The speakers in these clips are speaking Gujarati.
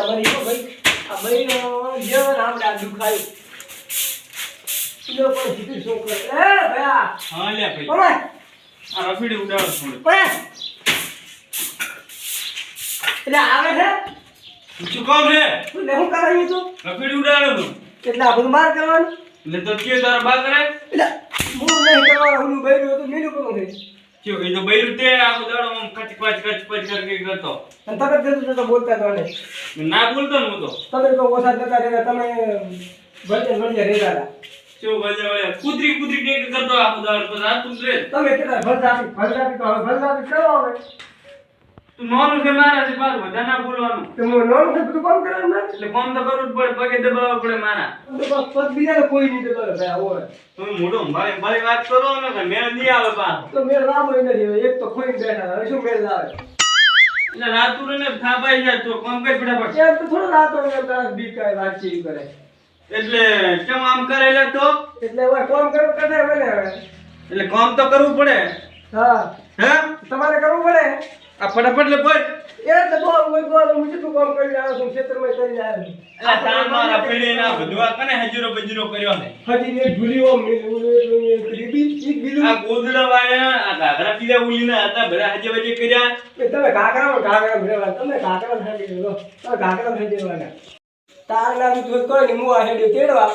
બૈરા મરી ભાઈ. આ બૈરો જીવન આપણે દુખાયું ઈલો પણ જીતું શું એ ભયા. હા લે ભાઈ. ઓય. આ રફીડી ઉડાડો થોડી ઓય. એટલે આવે છે? શું કામ રે તું ને હું કરાવી તું રફીડી ઉડાડો તું એટલે આ બધું માર કરવાનું. એટલે તો કે તારા બા કરે એટલે હું નહીં કરવાનું હું બૈરું હતું મેલું કરું છે કયો એ તો બૈરું તે આખો દાડો આમ કચ કચ કચ કચ કરકે કરતો. અને તમે કીધું તો બોલતા તો ના બોલતો ને હું તો. તમે તો ઓછા જતા રહેતા તમે ભજન ભજન રહેતા હતા. શું વળે કુદરી કૂતરી કે કે કરતો આખો દાડો પછી આ તું રે તમે કેટલા ભજન ભજન તો હવે ભજન કરો હવે. તું નોનું છે મારા છે પાછું બધા ના બોલવાનું. તો હું છે બધું કામ કરવાનું એટલે કોમ તો કરવું જ પડે પગે દબાવવા પડે મારા. તો બસ પગ બીજા કોઈ નહીં તો ભાઈ હોય તમે મોઢો મારી મારી વાત કરો ને કે મેળ નહીં આવે પાછો. તો મેળ લાવો નથી એક તો ખોઈ બેઠા હવે શું મેળ લાવે? એટલે રાતું ને થાપાઈ જાય તો કોમ કઈ ફટાફટ. એમ તો થોડો રાતો એમ તારા બી કાંઈ વાતચીત કરે. એટલે કેમ આમ કરેલા તો? એટલે હવે કોમ કરવું બને હવે? એટલે કામ તો કરવું પડે. હા. હે? તમારે કરવું પડે? આ ફટાફટ લે બોલ. એ તો બહુ કોઈ કોઈ હું કેટલું કામ કરી આવ્યો છું ક્ષેત્રમાં કરી આવ્યો છું. એટલે તાર મારા પેઢી ના બધવા કને હજીરો બજીરો કર્યો ને? હજી ને ભૂલી ઓમ રીબી એક બીલું આ ગોદડા વાળા આ ઘાઘરા પીલા ઉલીના હતા બધા હજે વજે કર્યા. એ તમે ઘાઘરા ઘાઘરા ભરેલા તમે ઘાઘરા ખાઈ લો તમે ઘાઘરા ખાઈ લેવાના તાર ના તો કોઈ નહીં મુવા હેડ્યો તેડવા.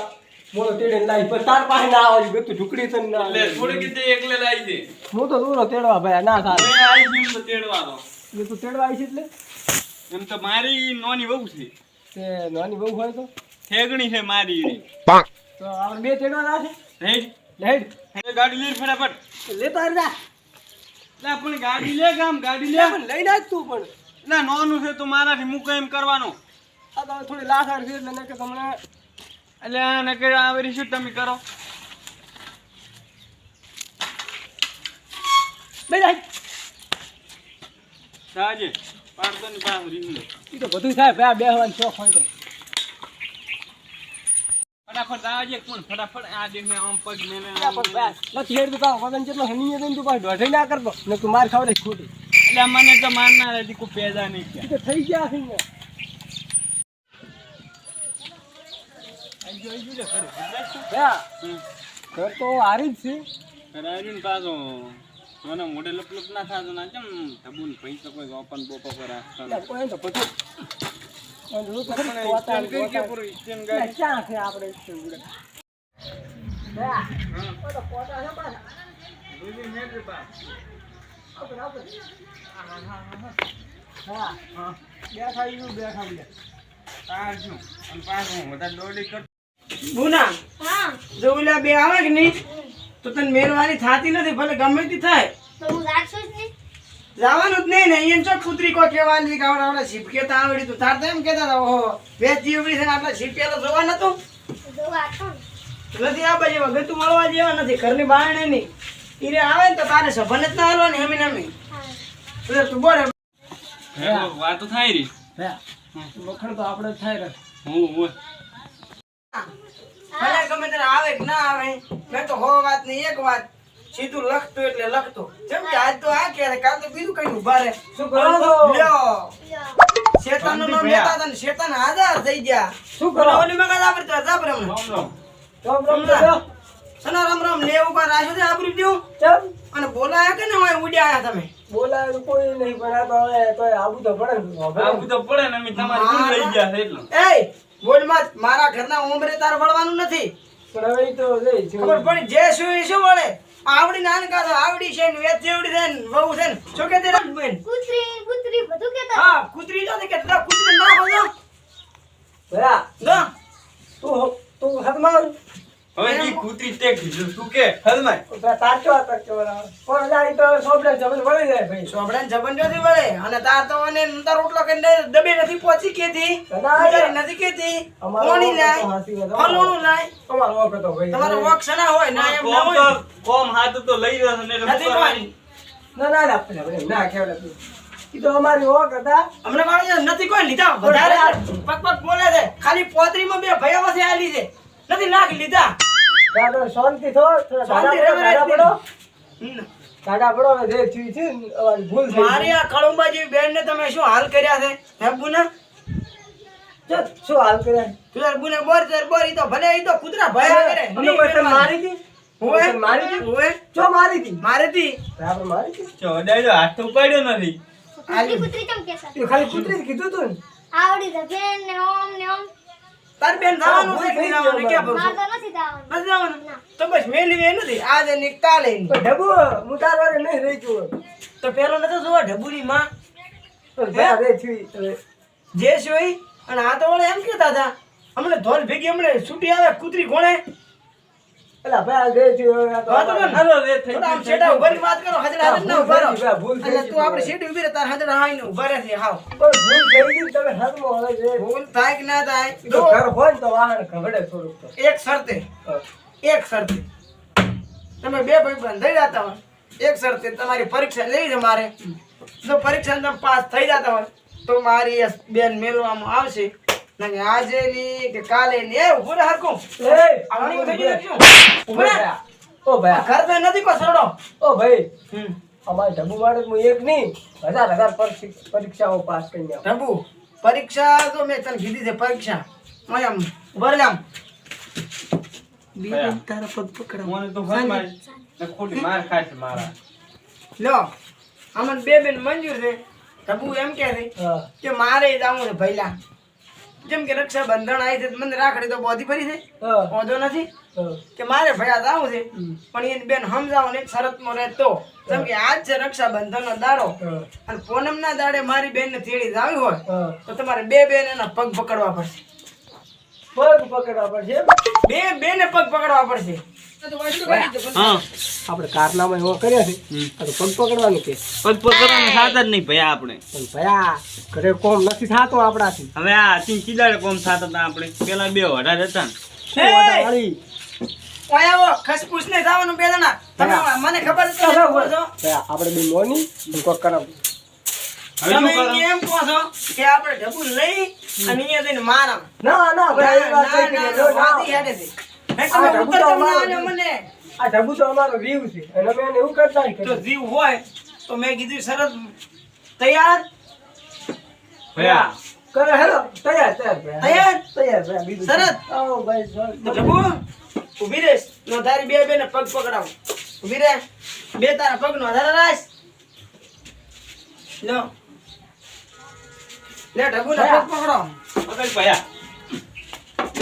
મોટો તેડે લાઈ પર તાર પાસે ના આવજો બે તું ઢુકડી તને ના એટલે થોડી કીધે એકલે લાવી દે. હું તો દૂરો તેડવા ભાઈ ના થાય. મેં આવી છું તો તેડવાનો. એ તું તેડવા આવી છે એટલે? એમ તો મારી નોની બહુ છે. તે નાની બહુ હોય તો? ઠેગણી છે મારી. તો આપણે બે તેડવા ના છે? હેડ. લેડ હે ગાડી લઈ ફટાફટ. લેતા જા. લે પણ ગાડી લે ગામ ગાડી લે. પણ લઈ નાખ તું પણ. ના નોનું છે તો મારાથી મૂકે એમ કરવાનું. આ તો થોડી લાસાડ છે એટલે કે તમને એટલે આને કે આવી શું તમે કરો? બે જાય. સાજે પાડતો ની પાછું રીંગણું. એ તો બધું થાય ભાઈ બે શોખ હોય તો. ફટાફટ આવજે કોણ? ફટાફટ આ દેખ ને આમ પગ મેલે નથી હેડ તો તારો વગન જેટલો હનીએ દઈને તું પાછું દોઢે ના કરતો. ને તું માર ખાવડે ખોટી. એટલે મને તો મારનાર હતી કોઈ પેદા નહીં તો થઈ ગયા છે ને ભાઈ ઘર તો હારી જ છે. ને પાછો મને મોઢે લપ લપ ના થાતો ના કેમ ધબુન પૈસા કોઈ ઓપન બોપો પર બે કોઈ તો બધું તો? ભાઈ, તો પાછા. બેઠા બેઠા પાછું વધારે દોડી કર. ગુના? હા. જો ઓલા બે આવે કે નહીં તો તને મેરવાની થાતી નથી ભલે ગમે તે થાય. તો હું રાખશું જ નહીં? જવાનું જ નહીં ને અહીંયા છો કૂતરી કો કહેવાની કે આવડા આવડા તો આવડી તું. તાર તો એમ કહેતા હતા ઓહો બે જીવડી છે ને આટલા શીપ તો જોવા નતું. નથી આ બાજુ વગર તું મળવા જેવા નથી ઘરની બહાર નહીં ઈરે આવે ને તો તારે સભન જ ના હાલવાની હમી નમી તું બોલે. વાત થાય રી લખણ તો આપણે થાય રે હું હું ભલે ગમે ત્યારે આવે કે ના આવે. મેં તો હો વાત નહીં એક વાત સીધું લખતું એટલે લખતું. જેમ કે આજ તો આ કહે કાલ તો બીજું કઈ ઊભા રહે. શું કરો છો? લ્યો. શેતાનનું નામ લેતા હતા ને શેતાન હાજર થઈ ગયા. શું કરો? ઓલી ઓલી મગજ આપડે તો રામ રામ. રામ રામ. રામ રામ લેવું કા રાખ્યું છે આપડી દેવું ચમ. અને બોલાયા કે ને હોય ઉડ્યા તમે? બોલાયું કોઈ નહીં પણ આ તો હવે તો પડે. આવું તો પડે ને અમે તમારી ભૂલ લઈ ગયા છે એટલું. એય બોલ મત મારા ઘરના ઉમરે તાર વળવાનું નથી. પણ હવે તો ખબર પડી જે શું શું વળે? આવડી નાનકા તો આવડી છે ને વેચેવડી છે ને વહુ છે ને. શું કે તે બેન કુતરી કૂતરી બધું કેતા હા કૂતરી નથી કે તારા કૂતરી ના હોય ભયા, ના. તું તું હવે કૂતરી તે કીધું તું કે હલમાય આ તારચો બરાબર. પણ લા, તો સોબડા જબન વળી જાય ભાઈ. સોબડા જબન નથી વળે. અને તાર તો અને નંતર રોટલો કરીને દબે નથી પહોંચી કેતી ના, નથી કેતી કોણી લાય ફલોણું લાય તમારો વખત તો ભાઈ. તમારો વોક સના હોય? ના એમ ના હોય કોમ હાથ તો લઈ રહ્યો છે ને નથી શું ના, ના, ના, ના, કેવડા તું. તો અમારી ઓક હતા. અમને નથી કોઈ લીધા? વધારે પગ પગ બોલે છે. ખાલી પોતરીમાં બે ભયા વસે આલી છે. નથી નાખ લીધા. ના, શાંતિ થો, શાંતિ ગાડા પડો, ગાડા પડો. હવે જે થયું છે ભૂલ થઈ મારી આ કળુંબા જેવી બેન ને તમે શું હાલ કર્યા છે? હે બુના? ચલ શું હાલ કરે તું તાર બુને બોર તાર બોર ઈ તો ભલે ઈ તો કૂતરા ભયા કરે. અમે કોઈ મારી હોવે મારી હતી હોવે ચો મારી મારે તી મારી હાથ ઉપાડ્યો નથી. કૂતરી ખાલી કૂતરી કીધું તું આવડી તો બેન ને ઓમ ને ઓમ. તાર બેન જવાનું છે કે જવાનું? ક્યાં માર નથી જવાનું? તો બસ મેલી વે નથી. આજે ને કાલે. તો ઢબુ હું તાર વારે નહીં રહી છું તો પેલો નતો જોવા ઢબુની માં. રે છું જે છે અને આ તો વળે એમ કેતા હતા હમણે ધોલ ભેગી હમણે છૂટી આવે કૂતરી કોણે પેલા ભયા રે તો થઈ આમ ગયું, છેટા વાત કરો હાજર હાજર ના ઊભા રહો. ભૂલ થઈ ગઈ, ભૂલ થઈ એટલે તું આપણે શેઠ ઊભી રહે તાર હાજર હાઈને ઊભા રહે છે હાવ. પણ ભૂલ થઈ ગઈ તમે હાથમાં હવે જે. ભૂલ થાય કે ના થાય? તો ઘર હોય તો વાહન ખવડે થોડુંક તો. એક શરતે એક શરતે. તમે બે ભાઈ બંધાઈ જતા હોય. એક શરતે તમારી પરીક્ષા લઈ છે મારે. જો પરીક્ષા તમે પાસ થઈ જતા હોય તો મારી બેન મેળવામાં આવશે. નહીં આજે ની કે કાલે ની એ ઉભું રહે એ, આવડી થઈ ગયું શું? ઓ ઉભું રહે. ઓ ભયા ઘર તો નથી કોઈ સરડો ઓ ભાઈ. હમ. અમારે ઢબુ વાળે હું એક નહીં. હજાર હજાર પરીક્ષાઓ પાસ કરી આવું પ્રભુ પરીક્ષા તો મેં તને કીધી છે પરીક્ષા. ઓય આમ ઊભા રહે આમ. તારા પગ પકડા. મને તો ઘર મારી ને ખોટી માર ખાશે મારા. લો અમને બે બેન મંજૂર છે. ઢબુ એમ કે છે કે મારે જાવું છે ભૈલા જેમ કે રક્ષાબંધન આવી છે તો મને રાખડી તો બોધી ભરી છે. વાંધો નથી. કે મારે ભયા આવું છે. પણ એની બેન સમજાવો ને એક શરતમાં રહે તો જેમ કે આજ છે રક્ષાબંધનનો દાડો. અને પૂનમ ના દાડે મારી બેનને તેડી જાવી હોય તો તમારે બે બેન એના પગ પકડવા પડશે. પગ પકડવા પડશે બે બેને પગ પકડવા પડશે. આપણે કારનામા એવો કર્યા છે તો પગ પકડવાનું કે? પગ પગ થાત જ નહીં ભયા આપણે. પણ ભયા ઘરે કોમ નથી થતો આપણાથી. હવે આ તીન કોમ થાત હતા આપણે. પેલા બે વઢાર હતા આપણે બે મોની કોક કરાવું. આપણે ઢબુ લઈ અને અહીંયા જઈને મારા ના ના તમે ઉત્તર અમારો મને. આ ઢબુ તો અમારો રીવ છે. અને અમે એને એવું કરતા તો જીવ હોય તો મેં કીધું સરસ તૈયાર? ભયા. કરે હેલો તૈયાર તૈયાર તૈયાર. તૈયાર? બીજું શરત? શું? ભાઈ ઢબુ? નો તારી બે બેને પગ પકડાવ. ઊભી રહે બે તારા પગ નો આધાર રાખ. લો. લે ઢબુ ને પગ પકડો. પકડ ભયા.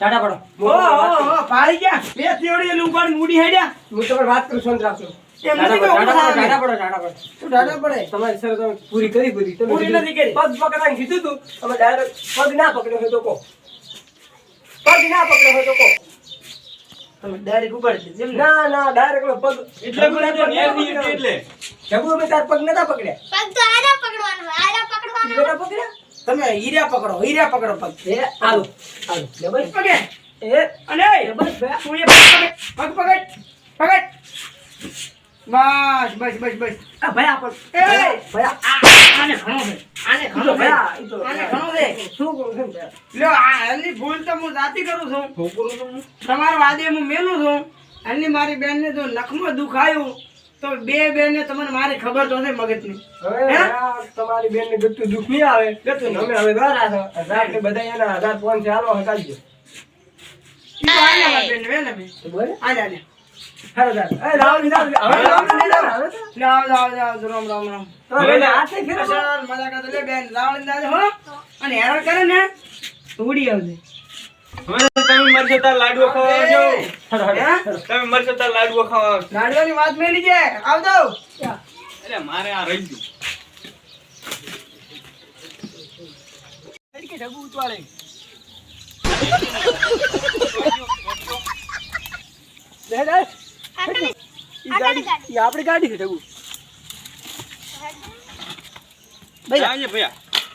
ભયા પડો ઓ ઓ પાછળ ગયા બે પાછળ હોય. મૂડી. ટાટા પડો. હું તમારે વાત કરું સંતરા છું. એમ ટાટા નથી પડો, કે ટાટા ઊભા પડો, થાવ. ટાટા પડો, ટાટા પડો. તમારી સર તમે પૂરી કરી બધી પૂરી કીધું, નથી કરી. પગ પકડવાનું કીધું તું તમે ડાયરેક્ટ પગ ના પકડ્યો હોય તો કહો પગ ના પકડ્યો હોય તો કહો ના ના ડાયરેક્ટ પગ એટલે અમે તાર પગ નતા પકડ્યા પગ તો આરા પકડવાનો હોય પકડવાનો પકડ્યા તમે હીરા પકડો હીરા પકડો પગ એ આલો પગે. એ અને એ તું એ પગ પગ? પકડ પકડ બસ બસ બસ બસ. આ ભયા પગ. એ! ભયા આને ઘણો છે. આને ઘણો છે. ભયા ઈ તો આને ઘણો છે. શું કરું છું લ્યો આ એની ભૂલ તો હું જાતી કરું છું. તમારો વાદે હું મેલું છું. એની મારી બેનને જો નખમાં દુખાયું. તો બે બેને તમને મારી ખબર તો છે મગજની. હવે હે? ભયા, તમારી ગતું દુઃખ નહીં આવે? ગતું અમે હવે દ્વારા છો રાત્રે બધા એના હજાર ફોન છે હાલો હટાવી બેન બેન હો. અને હેરાન કરે ને ઉડી આવજે. તમે મરશો તાર લાડવો ખાવા આવજો. હાલો, હાલો, હે? હાલો. તમે મરશો તાર લાડવો ખાવા આવજો. લાડવાની વાત મેલી છે. આવજો એટલે મારે આ રહી ગયું. ઈ ગાડી. છે ભયા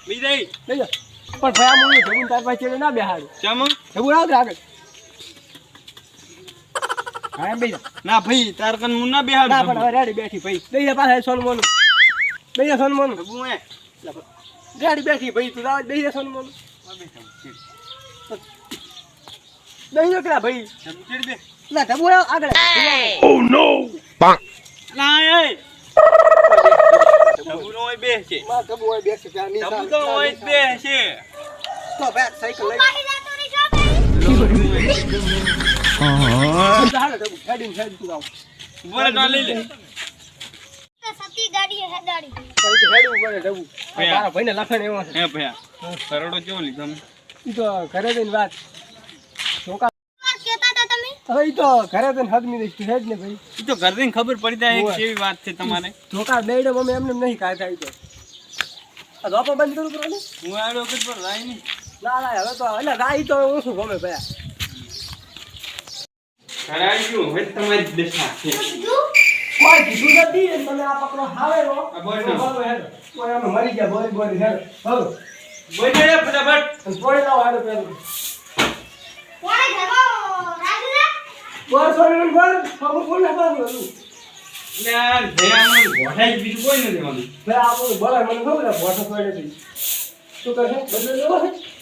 બીજા. પણ ભયા મૂળ ઢબુને તાર પાસે ચેડે ના બેહાડું. ચમ? ઢબુ આગળ આગળ હા બેજા ના ભાઈ તાર કન હું ના બેહાડ ના પણ હવે રેડી બેઠી ભાઈ. બેજા પાસે સોનું મોનું બેજા સોનું મોનું તબુ એ. ગાડી બેઠી ભાઈ તું રાવ બેજા સોનું મોનું બેજો કેલા ભાઈ. તબુ ચડી બે. ના ઢબુ આગળ. ના એ. તબુ નો હોય બે છે માં તબુ હોય બેસે ત્યાં ની તબુ તો હોય જ બે છે તો સાયકલ લઈ આ ઘરે જઈને વાત તમે હવે તો ઘરે જઈને તું હેડ ને ભાઈ. તો ઘર ખબર પડી જાય. કેવી વાત છે તમારે ધોકા બેડે અમે એમને નહીં કાઢતા તો. આ ધોપા બંધ કરું કરો ને હું આડો વખત પર રાય નહીં. ના ના હવે તો એટલે રાઈ તો શું ગમે ઘરે આવી ગયું હવે તમારી દશા કોઈ કીધું નથી તમે આ પકડો હાવે રો આ બોલ ને. કોઈ અમે મરી ગયા બોલી બોલી હેડ. હવે બોલે રે ફટાફટ. છોડી લાવો હેડ પેલું. કોણે ઘરમાં રાખ્યું બોલ છોડી બોલ. અમુક બોલ ને બોલ બોલ એટલે આ ગોઠાઈ બીજું કોઈ નથી મને ભાઈ આપણું બોલાય મને ખબર ભોટો છે. શું લેવો છે? છે? એના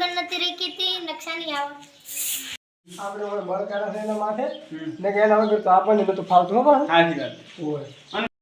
વગર નથી રેકી હતી નકશાની આવે. આપણે બળકાડા થઈને છે એના માથે. ને કે એના વગર તો આપણને બધું ફાવતું હો પણ સાચી વાત. ઓય.